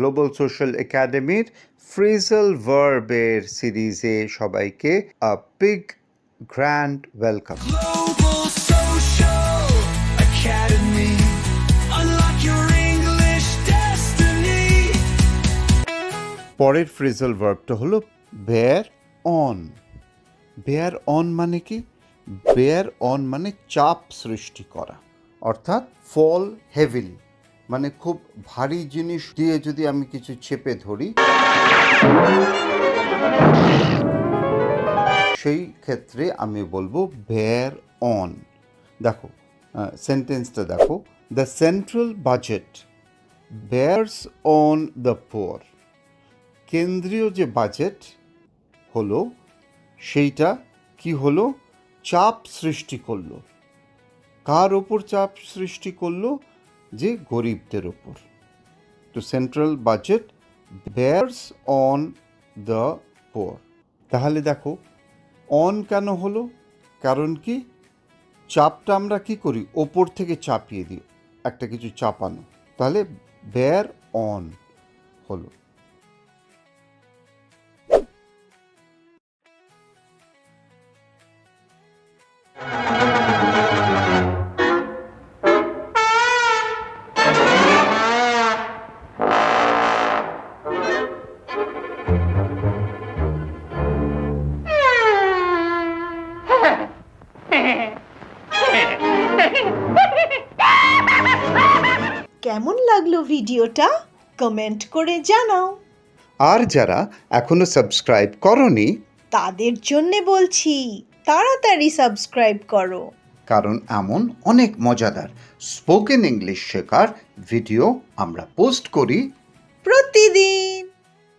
Global social একাডেমির ফ্রিজল ভার্বের সিরিজে সবাইকে আ বিগ গ্র্যান্ড ওয়েলকাম. পরের ফ্রিজল ভার্বটা হলো বেয়ার অন বেয়ার অন মানে কি? বেয়ার অন মানে চাপ সৃষ্টি করা অর্থাৎ ফল হেভিলি মানে খুব ভারী জিনিস দিয়ে যদি আমি কিছু চেপে ধরি, সেই ক্ষেত্রে আমি বলব বেয়ার অন দেখো সেন্টেন্সটা দেখো। The central budget bears on the poor কেন্দ্রীয় যে বাজেট হলো, সেইটা কি হলো? চাপ সৃষ্টি করল। কার ওপর চাপ সৃষ্টি করল? যে গরিবদের ওপর তো central budget bears on the poor তাহলে দেখো অন কেন হলো? কারণ কি? চাপটা আমরা কি করি? ওপর থেকে চাপিয়ে দিই, একটা কিছু চাপানো। তাহলে বেয়ার অন হলো। কেমন লাগল ভিডিওটা? কমেন্ট করে জানাও। আর যারা এখনও সাবস্ক্রাইব করনি তাদের জন্যে বলছি তাড়াতাড়ি সাবস্ক্রাইব করো। কারণ এমন অনেক মজাদার স্পোকেন ইংলিশ শেখার ভিডিও আমরা পোস্ট করি প্রতিদিন।